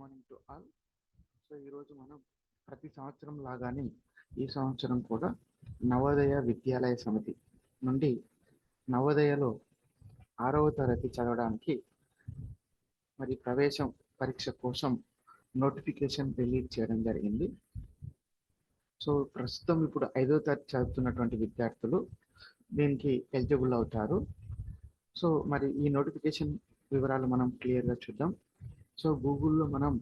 Morning to all so ఈరోజు మనం ప్రతి సంవత్సరం లాగానే ఈ సంవత్సరం కూడా నవోదయ విద్యాలయ సమితి నుండి నవోదయలో ఆరవ తరగతి చదవడానికి మరి ప్రవేశం పరీక్ష కోసం నోటిఫికేషన్ రిలీజ్ చేయడం జరిగింది. సో ప్రస్తుతం ఇప్పుడు ఐదో తరగతి చదువుతున్నటువంటి విద్యార్థులు దీనికి ఎలిజిబుల్ అవుతారు. సో మరి ఈ నోటిఫికేషన్ వివరాలు మనం క్లియర్గా చూద్దాం. సో గూగుల్లో మనం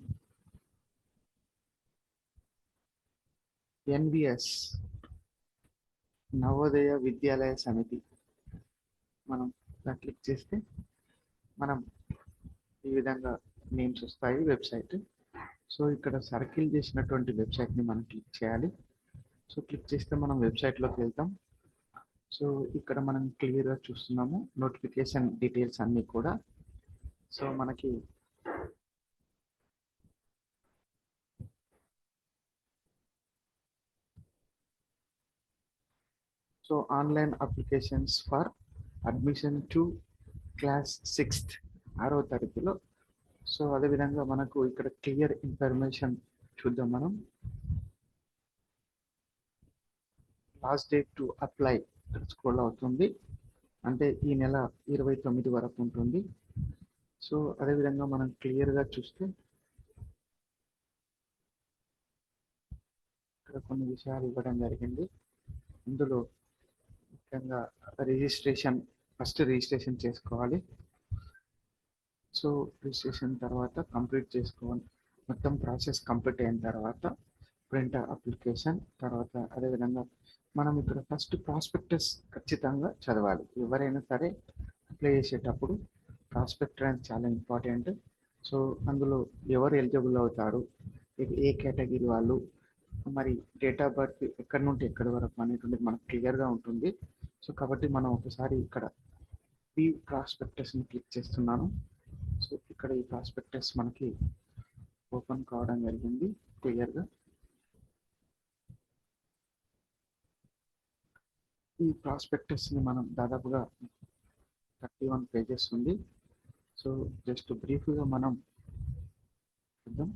ఎన్విఎస్ నవోదయ విద్యాలయ సమితి మనం క్లిక్ చేస్తే మనం ఈ విధంగా నేమ్స్ వస్తాయి వెబ్సైట్. సో ఇక్కడ సర్కిల్ చేసినటువంటి వెబ్సైట్ని మనం క్లిక్ చేయాలి. సో క్లిక్ చేస్తే మనం వెబ్సైట్లోకి వెళ్తాం. సో ఇక్కడ మనం క్లియర్గా చూస్తున్నాము. నోటిఫికేషన్ డీటెయిల్స్ అన్నీ కూడా. సో మనకి so online applications for admission to class sixth ఆరో తరగతిలో. సో అదేవిధంగా మనకు ఇక్కడ క్లియర్ ఇన్ఫర్మేషన్ చూద్దాం మనం. Last date to apply school అవుతుంది. అంటే ఈ నెల ఇరవై తొమ్మిది వరకు ఉంటుంది. సో అదేవిధంగా మనం క్లియర్గా చూస్తే ఇక్కడ కొన్ని విషయాలు ఇవ్వడం జరిగింది. ఇందులో ముఖ్యంగా రిజిస్ట్రేషన్ ఫస్ట్ రిజిస్ట్రేషన్ చేసుకోవాలి. సో రిజిస్ట్రేషన్ తర్వాత కంప్లీట్ చేసుకోవాలి. మొత్తం ప్రాసెస్ కంప్లీట్ అయిన తర్వాత ప్రింట్ అప్లికేషన్ తర్వాత అదేవిధంగా మనం ఇక్కడ ఫస్ట్ ప్రాస్పెక్టస్ ఖచ్చితంగా చదవాలి. ఎవరైనా సరే అప్లై చేసేటప్పుడు ప్రాస్పెక్టర్ అనేది చాలా ఇంపార్టెంట్. సో అందులో ఎవరు ఎలిజిబుల్ అవుతారు? ఏ కేటగిరీ వాళ్ళు? మరి డేట్ ఆఫ్ బర్త్ ఎక్కడి నుండి ఎక్కడి వరకు అనేటువంటిది మనకు క్లియర్గా ఉంటుంది. సో కాబట్టి మనం ఒకసారి ఇక్కడ ఈ ప్రాస్పెక్టస్ని క్లిక్ చేస్తున్నాను. సో ఇక్కడ ఈ ప్రాస్పెక్టస్ మనకి ఓపెన్ కావడం జరిగింది క్లియర్గా ఈ ప్రాస్పెక్టస్ని మనం దాదాపుగా థర్టీ వన్ పేజెస్ ఉంది. సో జస్ట్ బ్రీఫ్గా మనం చూద్దాం.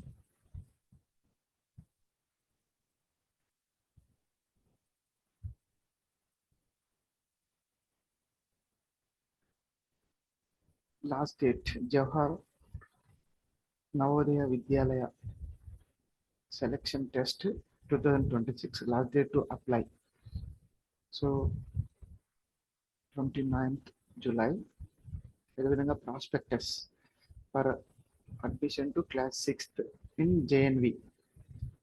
Last date Jawahar Navodaya Vidyalaya selection test two thousand twenty six last date to apply. So twenty ninth July. అదేవిధంగా prospectus for admission to class sixth in JNV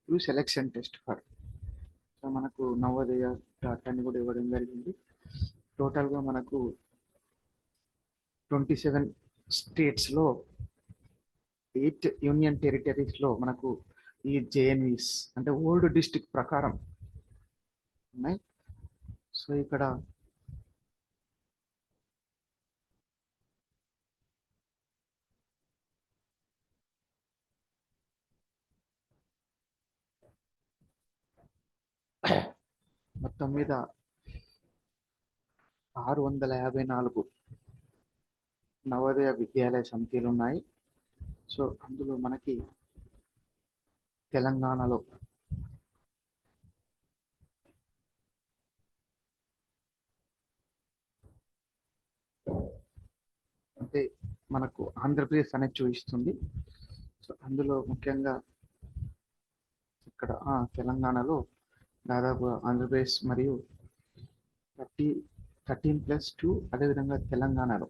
to selection test for. So మనకు నవోదయ డాటాని కూడా ఇవ్వడం జరిగింది. టోటల్గా మనకు twenty seven స్టేట్స్లో eight union టెరిటరీస్లో మనకు ఈ జేఎన్వీస్ అంటే ఓల్డ్ డిస్టిక్ ప్రకారం ఉన్నాయి. సో ఇక్కడ మొత్తం మీద ఆరు వందల యాభై నాలుగు నవోదయ విద్యాలయ సమితిలు ఉన్నాయి సో అందులో మనకి తెలంగాణలో అంటే మనకు ఆంధ్రప్రదేశ్ అనేది చూపిస్తుంది. సో అందులో ముఖ్యంగా ఇక్కడ తెలంగాణలో దాదాపు ఆంధ్రప్రదేశ్ మరియు థర్టీ థర్టీన్ ప్లస్ టూ అదేవిధంగా తెలంగాణలో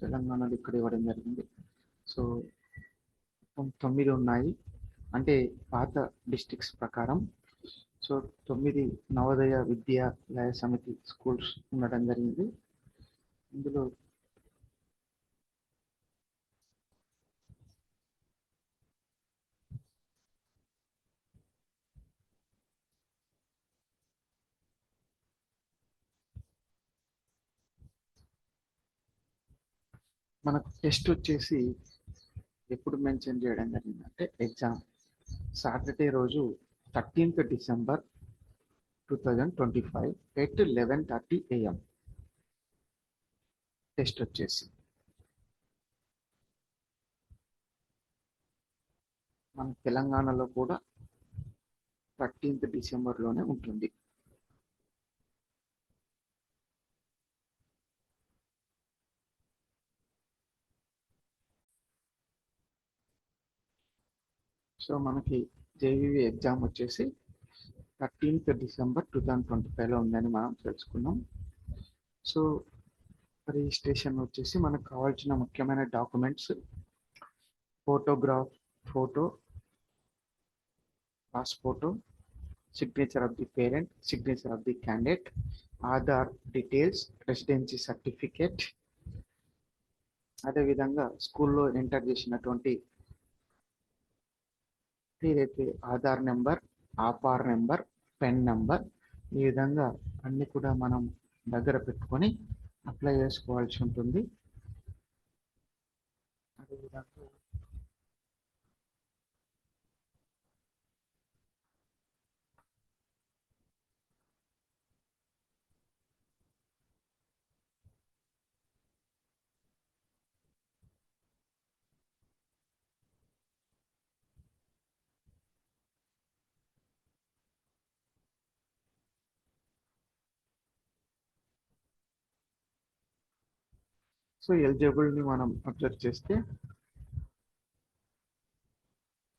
తెలంగాణలో ఇక్కడ ఇవ్వడం జరిగింది. సో తొమ్మిది ఉన్నాయి. అంటే పాత డిస్టిక్స్ ప్రకారం. సో తొమ్మిది నవోదయ విద్యాలయ సమితి స్కూల్స్ ఉండడం జరిగింది. ఇందులో మనకు టెస్ట్ వచ్చేసి ఎప్పుడు మెన్షన్ చేయడం జరిగిందంటే ఎగ్జామ్ సాటర్డే రోజు thirteenth December two thousand twenty five at eleven thirty AM. Test వచ్చేసి. మన తెలంగాణలో కూడా థర్టీన్త్ డిసెంబర్లోనే ఉంటుంది. సో మనకి జేవివి ఎగ్జామ్ వచ్చేసి thirteenth December two thousand twenty ఫైవ్లో ఉందని మనం తెలుసుకున్నాం. సో రిజిస్ట్రేషన్ వచ్చేసి మనకు కావాల్సిన ముఖ్యమైన documents photograph photo pass photo signature of the parent signature of the candidate Aadhaar details residency certificate. అదేవిధంగా స్కూల్లో ఎంటర్ చేసినటువంటి ఏదైతే Aadhaar number APAAR number PEN number ఈ విధంగా అన్ని కూడా మనం దగ్గర పెట్టుకొని అప్లై చేసుకోవాల్సి ఉంటుంది. అదేవిధంగా సో ఎలిజిబుల్ని మనం అబ్జర్వ్ చేస్తే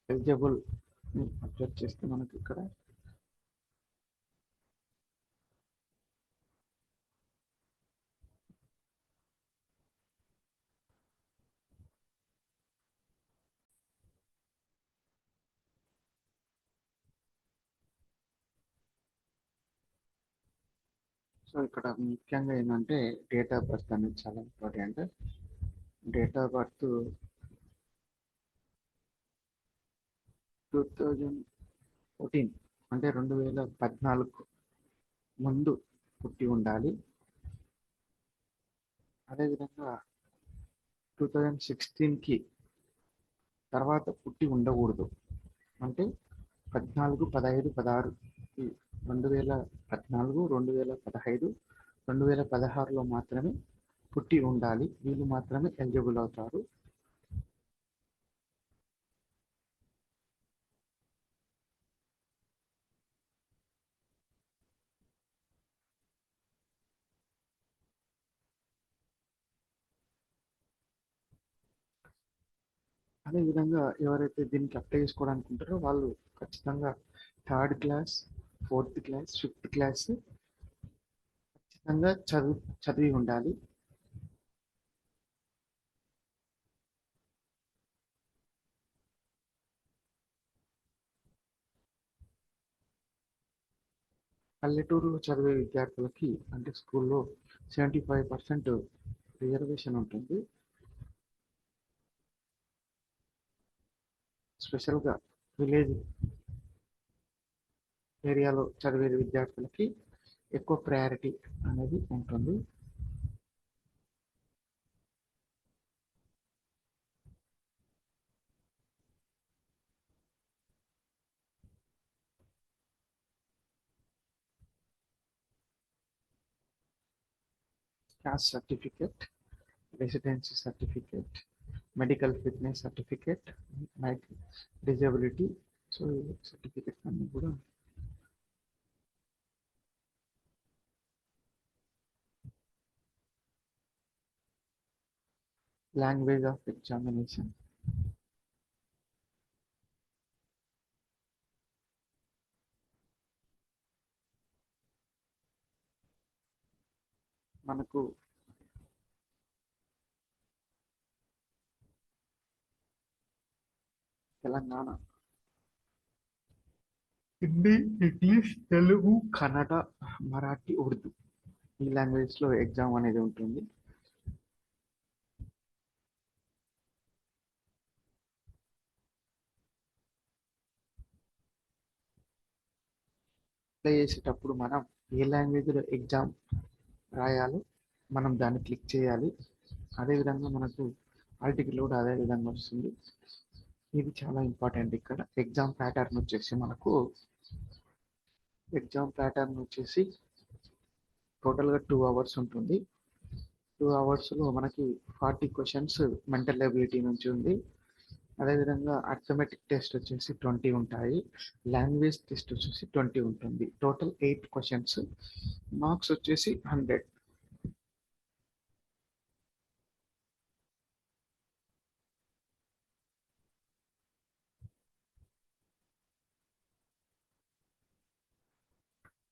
ఎలిజిబుల్ అబ్జర్వ్ చేస్తే మనకి ఇక్కడ సో ఇక్కడ ముఖ్యంగా ఏంటంటే డేట్ ఆఫ్ బర్త్ అనేది చాలా important. Date of birth two thousand fourteen అంటే రెండు వేల పద్నాలుగు ముందు పుట్టి ఉండాలి. అదేవిధంగా టూ థౌజండ్ సిక్స్టీన్కి తర్వాత పుట్టి ఉండకూడదు. అంటే పద్నాలుగు పదహైదు పదహారు రెండు వేల పద్నాలుగు రెండు వేల పదహైదు రెండు వేల పదహారులో మాత్రమే పుట్టి ఉండాలి. వీళ్ళు మాత్రమే ఎలిజిబుల్ అవుతారు. అదేవిధంగా ఎవరైతే దీనికి అప్లై చేసుకోవడానికి ఉంటారో వాళ్ళు ఖచ్చితంగా third class fourth class fifth class ఖచ్చితంగా చదువు చదివి ఉండాలి. పల్లెటూరులో చదివే విద్యార్థులకి అంటే స్కూల్లో సెవెంటీ ఫైవ్ పర్సెంట్ రిజర్వేషన్ ఉంటుంది. స్పెషల్గా విలేజ్ ఏరియాలో చదివే విద్యార్థులకి ఎక్కువ ప్రయారిటీ అనేది ఉంటుంది. Caste certificate residency certificate medical fitness certificate disability so certificate అన్నీ కూడా లాంగ్వేజ్ ఆఫ్ ఎగ్జామినేషన్ మనకు తెలంగాణ. హిందీ ఇంగ్లీష్ తెలుగు కన్నడ మరాఠీ ఉర్దూ ఈ లాంగ్వేజ్లో ఎగ్జామ్ అనేది ఉంటుంది. అప్లై చేసేటప్పుడు మనం ఏ లాంగ్వేజ్లో ఎగ్జామ్ రాయాలో మనం దాన్ని క్లిక్ చేయాలి. అదేవిధంగా మనకు ఆర్టికల్ కూడా అదే విధంగా వస్తుంది. ఇది చాలా ఇంపార్టెంట్ ఇక్కడ. ఎగ్జామ్ ప్యాటర్న్ వచ్చేసి మనకు ఎగ్జామ్ ప్యాటర్న్ వచ్చేసి టోటల్గా టూ అవర్స్ ఉంటుంది. టూ అవర్స్లో మనకి ఫార్టీ క్వశ్చన్స్ మెంటల్ ఎబిలిటీ నుంచి ఉంది. అదేవిధంగా అర్థమెటిక్ టెస్ట్ వచ్చేసి ట్వంటీ ఉంటాయి. లాంగ్వేజ్ టెస్ట్ వచ్చేసి ట్వంటీ ఉంటుంది. టోటల్ ఎయిట్ క్వశ్చన్స్ మార్క్స్ వచ్చేసి hundred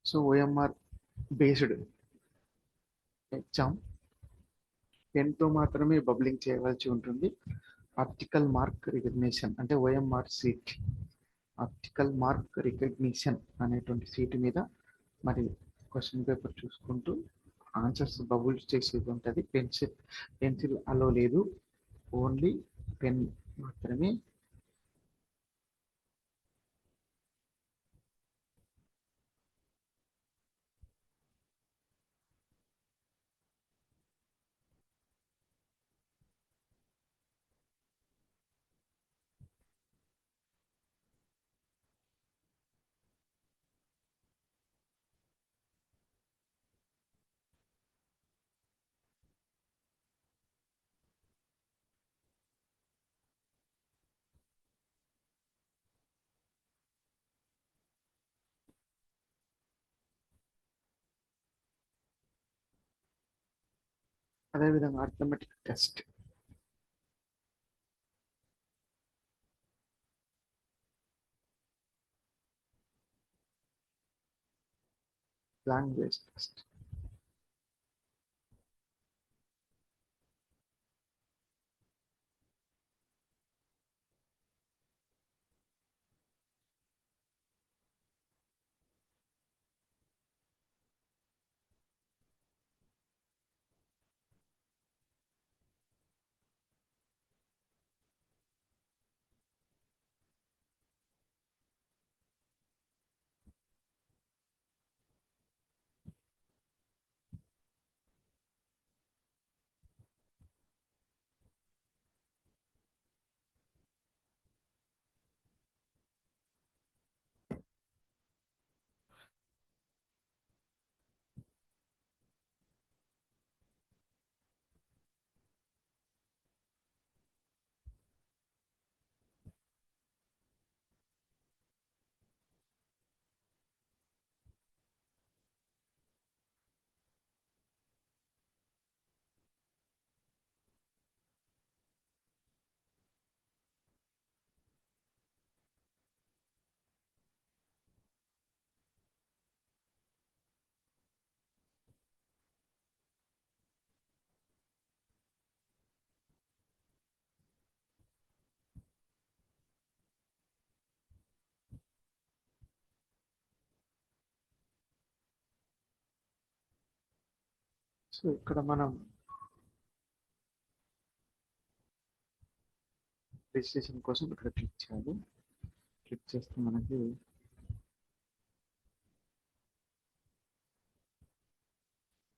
so OMR based exam పెన్తో మాత్రమే బబ్లింగ్ చేయవలసి ఉంటుంది. ఆప్టికల్ మార్క్ రికగ్నిషన్ అంటే OMR sheet. Optical mark recognition అనేటువంటి సీట్ మీద మరి క్వశ్చన్ పేపర్ చూసుకుంటూ ఆన్సర్స్ బబుల్స్ చేసేది ఉంటుంది. పెన్సిల్ పెన్సిల్ అలో లేదు. ఓన్లీ పెన్ మాత్రమే అదేవిధంగా arithmetic test language test so ఇక్కడ మనం రిజిస్ట్రేషన్ కోసం ఇక్కడ క్లిక్ చేయాలి. క్లిక్ చేస్తే మనకి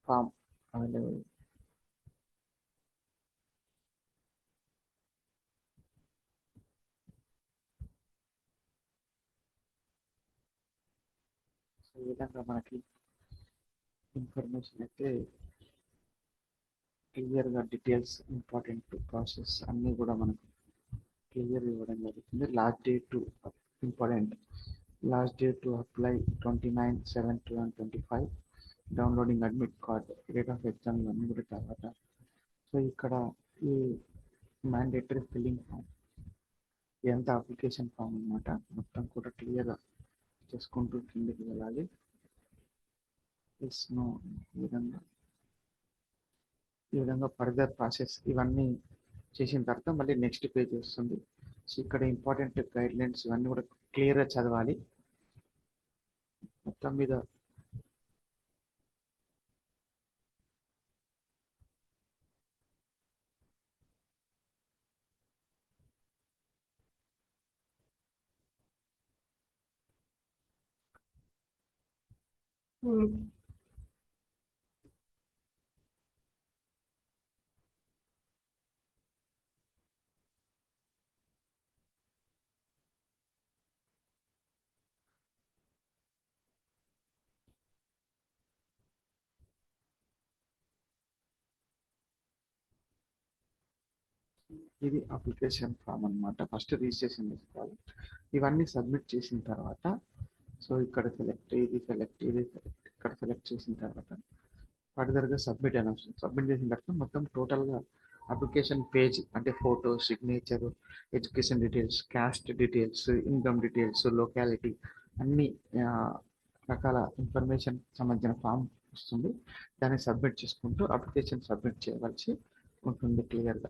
ఫామ్ అవైలబుల్ సో ఈ విధంగా మనకి ఇన్ఫర్మేషన్ అయితే క్లియర్గా డీటెయిల్స్ ఇంపార్టెంట్ ప్రాసెస్ అన్నీ కూడా మనకు క్లియర్ ఇవ్వడం జరుగుతుంది. Last date to important last date to apply twenty nine seven two and twenty five downloading admit card date of exam ఇవన్నీ కూడా తర్వాత. సో ఇక్కడ ఈ మ్యాండేటరీ ఫిల్లింగ్ ఫామ్ ఎంత అప్లికేషన్ ఫామ్ అన్నమాట మొత్తం కూడా క్లియర్గా చేసుకుంటూ కిందకి వెళ్ళాలి. ఎస్ నో ఈ విధంగా. ఈ విధంగా ఫర్దర్ ప్రాసెస్ ఇవన్నీ చేసిన తర్వాత మళ్ళీ నెక్స్ట్ పేజ్ వస్తుంది. సో ఇక్కడ ఇంపార్టెంట్ గైడ్ లైన్స్ ఇవన్నీ కూడా క్లియర్గా చదవాలి. మొత్తం మీద ఇది అప్లికేషన్ ఫామ్ అన్నమాట. ఫస్ట్ రిజిస్ట్రేషన్ చేసుకోవాలి. ఇవన్నీ సబ్మిట్ చేసిన తర్వాత సో ఇక్కడ సెలెక్ట్ ఇది సెలెక్ట్ ఇది సెలెక్ట్ ఇక్కడ సెలెక్ట్ చేసిన తర్వాత ఫర్దర్గా సబ్మిట్ అని వస్తుంది సబ్మిట్ చేసిన తర్వాత మొత్తం టోటల్గా అప్లికేషన్ పేజ్ అంటే photo signature education details caste details income details locality అన్ని రకాల ఇన్ఫర్మేషన్ సంబంధించిన ఫామ్ వస్తుంది. దాన్ని సబ్మిట్ చేసుకుంటూ అప్లికేషన్ సబ్మిట్ చేయవలసి ఉంటుంది క్లియర్గా.